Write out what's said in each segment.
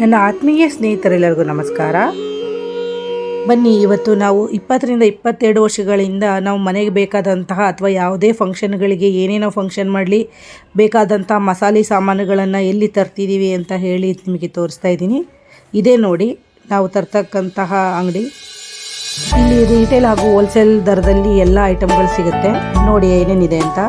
ನನ್ನ ಆತ್ಮೀಯ ಸ್ನೇಹಿತರೆಲ್ಲರಿಗೂ ನಮಸ್ಕಾರ. ಬನ್ನಿ, ಇವತ್ತು ನಾವು ಇಪ್ಪತ್ತರಿಂದ ಇಪ್ಪತ್ತೆರಡು ವರ್ಷಗಳಿಂದ ನಾವು ಮನೆಗೆ ಬೇಕಾದಂತಹ ಅಥವಾ ಯಾವುದೇ ಫಂಕ್ಷನ್ಗಳಿಗೆ ಏನೇನೋ ಫಂಕ್ಷನ್ ಮಾಡಲಿ ಬೇಕಾದಂಥ ಮಸಾಲೆ ಸಾಮಾನುಗಳನ್ನು ಎಲ್ಲಿ ತರ್ತಿದ್ದೀವಿ ಅಂತ ಹೇಳಿ ನಿಮಗೆ ತೋರಿಸ್ತಾ ಇದ್ದೀನಿ. ಇದೇ ನೋಡಿ, ನಾವು ತರ್ತಕ್ಕಂತಹ ಅಂಗಡಿ. ಇಲ್ಲಿ ರೀಟೇಲ್ ಹಾಗೂ ಹೋಲ್ಸೇಲ್ ದರದಲ್ಲಿ ಎಲ್ಲ ಐಟಮ್ಗಳು ಸಿಗುತ್ತೆ. ನೋಡಿ ಏನೇನಿದೆ ಅಂತ.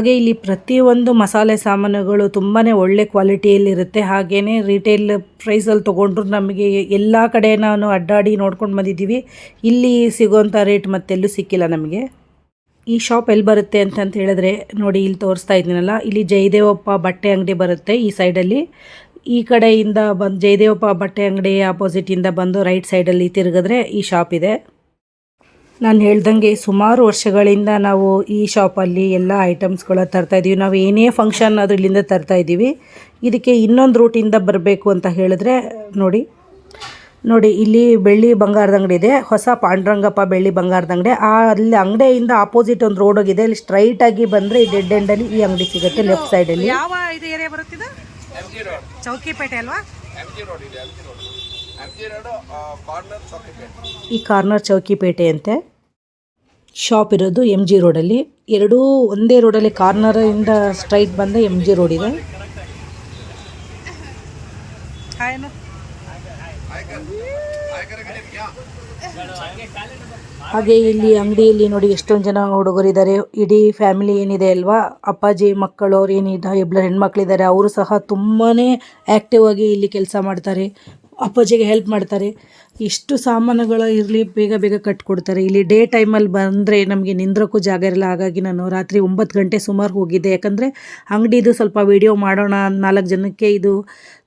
ಹಾಗೆ ಇಲ್ಲಿ ಪ್ರತಿಯೊಂದು ಮಸಾಲೆ ಸಾಮಾನುಗಳು ತುಂಬಾ ಒಳ್ಳೆ ಕ್ವಾಲಿಟಿಯಲ್ಲಿರುತ್ತೆ. ಹಾಗೆಯೇ ರಿಟೇಲ್ ಪ್ರೈಸಲ್ಲಿ ತೊಗೊಂಡ್ರು ನಮಗೆ ಎಲ್ಲ ಕಡೆ ನಾನು ಅಡ್ಡಾಡಿ ನೋಡ್ಕೊಂಡು ಬಂದಿದ್ದೀವಿ. ಇಲ್ಲಿ ಸಿಗೋಂಥ ರೇಟ್ ಮತ್ತೆಲ್ಲೂ ಸಿಕ್ಕಿಲ್ಲ ನಮಗೆ. ಈ ಶಾಪ್ ಎಲ್ಲಿ ಬರುತ್ತೆ ಅಂತಂತ ಹೇಳಿದ್ರೆ ನೋಡಿ ಇಲ್ಲಿ ತೋರಿಸ್ತಾ ಇದ್ದೀನಲ್ಲ. ಇಲ್ಲಿ ಜಯದೇವಪ್ಪ ಬಟ್ಟೆ ಅಂಗಡಿ ಬರುತ್ತೆ ಈ ಸೈಡಲ್ಲಿ ಈ ಕಡೆಯಿಂದ ಬಂದು ಜಯದೇವಪ್ಪ ಬಟ್ಟೆ ಅಂಗಡಿ ಆಪೋಸಿಟಿಂದ ಬಂದು ರೈಟ್ ಸೈಡಲ್ಲಿ ತಿರುಗಿದ್ರೆ ಈ ಶಾಪ್ ಇದೆ. ನಾನು ಹೇಳ್ದಂಗೆ ಸುಮಾರು ವರ್ಷಗಳಿಂದ ನಾವು ಈ ಶಾಪಲ್ಲಿ ಎಲ್ಲ ಐಟಮ್ಸ್ಗಳ ತರ್ತಾ ಇದ್ದೀವಿ ನಾವು ಏನೇ ಫಂಕ್ಷನ್ ಆದರೂ ಇಲ್ಲಿಂದ ತರ್ತಾ ಇದ್ದೀವಿ ಇದಕ್ಕೆ ಇನ್ನೊಂದು ರೂಟಿಂದ ಬರಬೇಕು ಅಂತ ಹೇಳಿದ್ರೆ ನೋಡಿ ನೋಡಿ ಇಲ್ಲಿ ಬೆಳ್ಳಿ ಬಂಗಾರದ ಅಂಗಡಿ ಇದೆ ಹೊಸ ಪಾಂಡುರಂಗಪ್ಪ ಬೆಳ್ಳಿ ಬಂಗಾರದ ಅಂಗಡಿ. ಆ ಅಲ್ಲಿ ಅಂಗಡಿಯಿಂದ ಆಪೋಸಿಟ್ ಒಂದು ರೋಡ್ ಹೋಗಿದೆ. ಅಲ್ಲಿ ಸ್ಟ್ರೈಟ್ ಆಗಿ ಬಂದರೆ ಈ ಡೆಡ್ ಎಂಡಲ್ಲಿ ಈ ಅಂಗಡಿ ಸಿಗುತ್ತೆ ಲೆಫ್ಟ್ ಸೈಡಲ್ಲಿ ಯಾವ ಇದು ಏರಿಯಾ ಬರುತ್ತಿದೆ ಚೌಕಿಪೇಟೆ ಅಲ್ವಾ? ಈ ಕಾರ್ನರ್ ಚೌಕಿಪೇಟೆ ಅಂತೆ ಶಾಪ್ ಇರೋದು ಎಂ ಜಿ ರೋಡಲ್ಲಿ ಎರಡೂ ಒಂದೇ ರೋಡಲ್ಲಿ ಕಾರ್ನರ್ ಇಂದ ಸ್ಟ್ರೈಟ್ ಬಂದ ಎಂ ಜಿ ರೋಡ್ ಇದೆ. ಹಾಗೆ ಇಲ್ಲಿ ಅಂಗಡಿಯಲ್ಲಿ ನೋಡಿ ಎಷ್ಟೊಂದು ಜನ ಹುಡುಗರಿದ್ದಾರೆ ಇಡೀ ಫ್ಯಾಮಿಲಿ ಏನಿದೆ ಅಲ್ವಾ? ಅಪ್ಪಾಜಿ ಮಕ್ಕಳು ಅವ್ರು ಏನಿದೆ? ಇಬ್ಬರು ಹೆಣ್ಮಕ್ಳಿದ್ದಾರೆ. ಅವರು ಸಹ ತುಂಬಾ ಆ್ಯಕ್ಟಿವ್ ಆಗಿ ಇಲ್ಲಿ ಕೆಲಸ ಮಾಡ್ತಾರೆ. ಅಪ್ಪಾಜಿಗೆ ಹೆಲ್ಪ್ ಮಾಡ್ತಾರೆ. ಇಷ್ಟು ಸಾಮಾನುಗಳು ಇರಲಿ ಬೇಗ ಬೇಗ ಕಟ್ಕೊಡ್ತಾರೆ. ಇಲ್ಲಿ ಡೇ ಟೈಮಲ್ಲಿ ಬಂದರೆ ನಮಗೆ ನಿಂದ್ರಕ್ಕೂ ಜಾಗ ಇರಲ್ಲ. ಹಾಗಾಗಿ ನಾನು ರಾತ್ರಿ ಒಂಬತ್ತು ಗಂಟೆ ಸುಮಾರು ಹೋಗಿದ್ದೆ. ಯಾಕಂದರೆ ಅಂಗಡಿದು ಸ್ವಲ್ಪ ವೀಡಿಯೋ ಮಾಡೋಣ ನಾಲ್ಕು ಜನಕ್ಕೆ ಇದು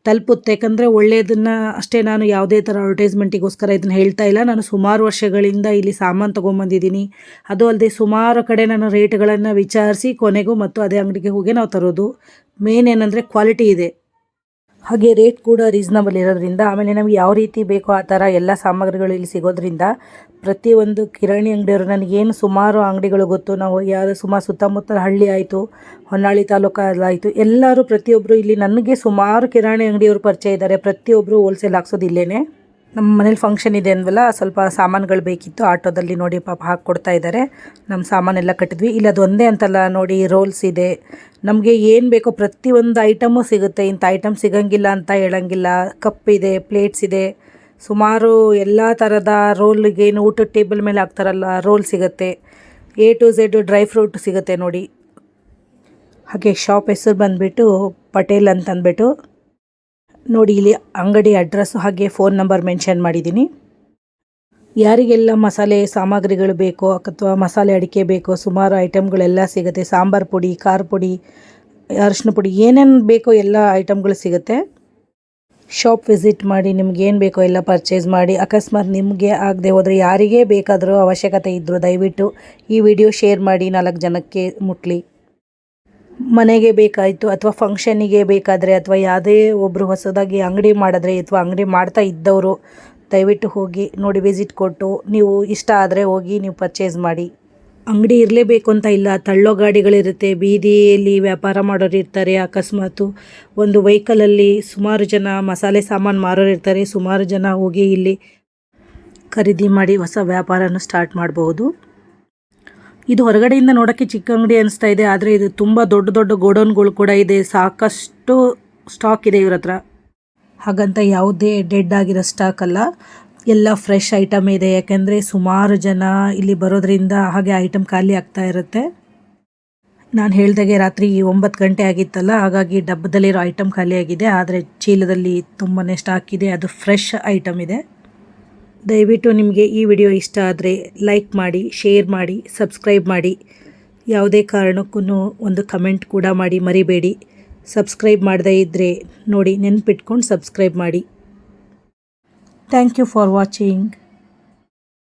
ತಲುಪುತ್ತೆ. ಯಾಕಂದರೆ ಒಳ್ಳೆಯದನ್ನು ಅಷ್ಟೇ ನಾನು ಯಾವುದೇ ಥರ ಅಡ್ವರ್ಟೈಸ್ಮೆಂಟಿಗೋಸ್ಕರ ಇದನ್ನು ಹೇಳ್ತಾ ಇಲ್ಲ. ನಾನು ಸುಮಾರು ವರ್ಷಗಳಿಂದ ಇಲ್ಲಿ ಸಾಮಾನು ತೊಗೊಂಬಂದಿದ್ದೀನಿ. ಅದು ಅಲ್ಲದೆ ಸುಮಾರು ಕಡೆ ನಾನು ರೇಟ್ಗಳನ್ನು ವಿಚಾರಿಸಿ ಕೊನೆಗೂ ಮತ್ತು ಅದೇ ಅಂಗಡಿಗೆ ಹೋಗಿ ನಾವು ತರೋದು. ಮೇನ್ ಏನಂದರೆ ಕ್ವಾಲಿಟಿ ಇದೆ. ಹಾಗೆ ರೇಟ್ ಕೂಡ ರೀಸ್ನಬಲ್ ಇರೋದ್ರಿಂದ, ಆಮೇಲೆ ನಮಗೆ ಯಾವ ರೀತಿ ಬೇಕೋ ಆ ಥರ ಎಲ್ಲ ಸಾಮಗ್ರಿಗಳು ಇಲ್ಲಿ ಸಿಗೋದ್ರಿಂದ ಪ್ರತಿಯೊಂದು ಕಿರಾಣಿ ಅಂಗಡಿಯವರು ನನಗೇನು ಸುಮಾರು ಅಂಗಡಿಗಳು ಗೊತ್ತು. ನಾವು ಯಾರು ಸುಮಾರು ಸುತ್ತಮುತ್ತ ಹಳ್ಳಿ ಆಯಿತು, ಹೊನ್ನಾಳಿ ತಾಲೂಕಲ್ಲಾಯಿತು ಎಲ್ಲರೂ ಪ್ರತಿಯೊಬ್ಬರು ಇಲ್ಲಿ ನನಗೆ ಸುಮಾರು ಕಿರಾಣಿ ಅಂಗಡಿಯವರು ಪರಿಚಯ ಇದ್ದಾರೆ. ಪ್ರತಿಯೊಬ್ಬರು ಹೋಲ್ಸೇಲ್ ಹಾಕ್ಸೋದು ಇಲ್ಲೇ ನಮ್ಮ ಮನೇಲಿ ಫಂಕ್ಷನ್ ಇದೆ ಅಂದ್ವಲ್ಲ, ಸ್ವಲ್ಪ ಸಾಮಾನುಗಳು ಬೇಕಿತ್ತು, ಆಟೋದಲ್ಲಿ ನೋಡಿ ಪಾಪ ಹಾಕ್ಕೊಡ್ತಾ ಇದ್ದಾರೆ. ನಮ್ಮ ಸಾಮಾನೆಲ್ಲ ಕಟ್ಟಿದ್ವಿ. ಇಲ್ಲ ಅದು ಒಂದೇ ಅಂತಲ್ಲ, ನೋಡಿ ರೋಲ್ಸ್ ಇದೆ. ನಮಗೆ ಏನು ಬೇಕೋ ಪ್ರತಿಯೊಂದು ಐಟಮು ಸಿಗುತ್ತೆ. ಇಂಥ ಐಟಮ್ ಸಿಗಂಗಿಲ್ಲ ಅಂತ ಹೇಳಂಗಿಲ್ಲ. ಕಪ್ ಇದೆ ಪ್ಲೇಟ್ಸ್ ಇದೆ. ಸುಮಾರು ಎಲ್ಲ ಥರದ ರೋಲ್ಗೆ ಏನು ಊಟದ ಟೇಬಲ್ ಮೇಲೆ ಹಾಕ್ತಾರಲ್ಲ ರೋಲ್ ಸಿಗುತ್ತೆ. A to Z dry fruit ಸಿಗುತ್ತೆ ನೋಡಿ. ಹಾಗೆ ಶಾಪ್ ಹೆಸರು ಬಂದುಬಿಟ್ಟು ಪಟೇಲ್ ಅಂತ ಅಂದ್ಬಿಟ್ಟು ನೋಡಿ ಇಲ್ಲಿ ಅಂಗಡಿ ಅಡ್ರೆಸ್ಸು ಹಾಗೆ ಫೋನ್ ನಂಬರ್ ಮೆನ್ಷನ್ ಮಾಡಿದ್ದೀನಿ. ಯಾರಿಗೆಲ್ಲ ಮಸಾಲೆ ಸಾಮಗ್ರಿಗಳು ಬೇಕೋ ಅಥವಾ ಮಸಾಲೆ ಅಡಿಕೆ ಬೇಕೋ ಸುಮಾರು ಐಟಮ್ಗಳೆಲ್ಲ ಸಿಗುತ್ತೆ. ಸಾಂಬಾರು ಪುಡಿ, ಖಾರ ಪುಡಿ, ಅರಿಶಿನ ಪುಡಿ, ಏನೇನು ಬೇಕೋ ಎಲ್ಲ ಐಟಮ್ಗಳು ಸಿಗುತ್ತೆ. ಶಾಪ್ ವಿಸಿಟ್ ಮಾಡಿ ನಿಮ್ಗೆ ಏನು ಬೇಕೋ ಎಲ್ಲ ಪರ್ಚೇಸ್ ಮಾಡಿ. ಅಕಸ್ಮಾತ್ ನಿಮಗೆ ಆಗದೆ ಹೋದರೆ ಯಾರಿಗೇ ಬೇಕಾದರೂ ಅವಶ್ಯಕತೆ ಇದ್ದರೂ ದಯವಿಟ್ಟು ಈ ವಿಡಿಯೋ ಶೇರ್ ಮಾಡಿ ನಾಲ್ಕು ಜನಕ್ಕೆ ಮುಟ್ಲಿ. ಮನೆಗೆ ಬೇಕಾಯಿತು ಅಥವಾ ಫಂಕ್ಷನಿಗೆ ಬೇಕಾದರೆ ಅಥವಾ ಯಾವುದೇ ಒಬ್ಬರು ಹೊಸದಾಗಿ ಅಂಗಡಿ ಮಾಡಿದ್ರೆ ಅಥವಾ ಅಂಗಡಿ ಮಾಡ್ತಾ ಇದ್ದವರು, ದಯವಿಟ್ಟು ಹೋಗಿ ನೋಡಿ ವಿಸಿಟ್ ಕೊಟ್ಟು, ನೀವು ಇಷ್ಟ ಆದರೆ ಹೋಗಿ ನೀವು ಪರ್ಚೇಸ್ ಮಾಡಿ. ಅಂಗಡಿ ಇರಲೇಬೇಕು ಅಂತ ಇಲ್ಲ, ತಳ್ಳೋ ಗಾಡಿಗಳಿರುತ್ತೆ, ಬೀದಿಯಲ್ಲಿ ವ್ಯಾಪಾರ ಮಾಡೋರು ಇರ್ತಾರೆ, ಅಕಸ್ಮಾತು ಒಂದು ವೆಹಿಕಲಲ್ಲಿ ಸುಮಾರು ಜನ ಮಸಾಲೆ ಸಾಮಾನು ಮಾರೋರು ಇರ್ತಾರೆ, ಸುಮಾರು ಜನ ಹೋಗಿ ಇಲ್ಲಿ ಖರೀದಿ ಮಾಡಿ ಹೊಸ ವ್ಯಾಪಾರನ ಸ್ಟಾರ್ಟ್ ಮಾಡಬಹುದು ಇದು ಹೊರಗಡೆಯಿಂದ ನೋಡೋಕ್ಕೆ ಚಿಕ್ಕ ಅಂಗಡಿ ಅನಿಸ್ತಾ ಇದೆ, ಆದರೆ ಇದು ತುಂಬ ದೊಡ್ಡ ದೊಡ್ಡ ಗೋಡೌನ್ಗಳು ಕೂಡ ಇದೆ. ಸಾಕಷ್ಟು ಸ್ಟಾಕ್ ಇದೆ ಇವ್ರ ಹತ್ರ. ಹಾಗಂತ ಯಾವುದೇ ಡೆಡ್ ಆಗಿರೋ ಸ್ಟಾಕ್ ಅಲ್ಲ. ಎಲ್ಲ ಫ್ರೆಶ್ ಐಟಮ್ ಇದೆ, ಯಾಕೆಂದರೆ ಸುಮಾರು ಜನ ಇಲ್ಲಿ ಬರೋದ್ರಿಂದ ಹಾಗೆ ಐಟಮ್ ಖಾಲಿ ಆಗ್ತಾ ಇರುತ್ತೆ. ನಾನು ಹೇಳ್ದಾಗೆ ರಾತ್ರಿ ಒಂಬತ್ತು ಗಂಟೆ ಆಗಿತ್ತಲ್ಲ, ಹಾಗಾಗಿ ಡಬ್ಬದಲ್ಲಿರೋ ಐಟಮ್ ಖಾಲಿಯಾಗಿದೆ ಆದರೆ ಚೀಲದಲ್ಲಿ ತುಂಬಾ ಸ್ಟಾಕ್ ಇದೆ, ಅದು ಫ್ರೆಶ್ ಐಟಮ್ ಇದೆ. ದಯವಿಟ್ಟು ನಿಮಗೆ ಈ ವಿಡಿಯೋ ಇಷ್ಟ ಆದರೆ ಲೈಕ್ ಮಾಡಿ, ಶೇರ್ ಮಾಡಿ, ಸಬ್ಸ್ಕ್ರೈಬ್ ಮಾಡಿ. ಯಾವುದೇ ಕಾರಣಕ್ಕೂ ಒಂದು ಕಮೆಂಟ್ ಕೂಡ ಮಾಡಿ ಮರಿಬೇಡಿ. ಸಬ್ಸ್ಕ್ರೈಬ್ ಮಾಡದೇ ಇದ್ದರೆ ನೋಡಿ ನೆನಪಿಟ್ಕೊಂಡು ಸಬ್ಸ್ಕ್ರೈಬ್ ಮಾಡಿ. Thank you for watching.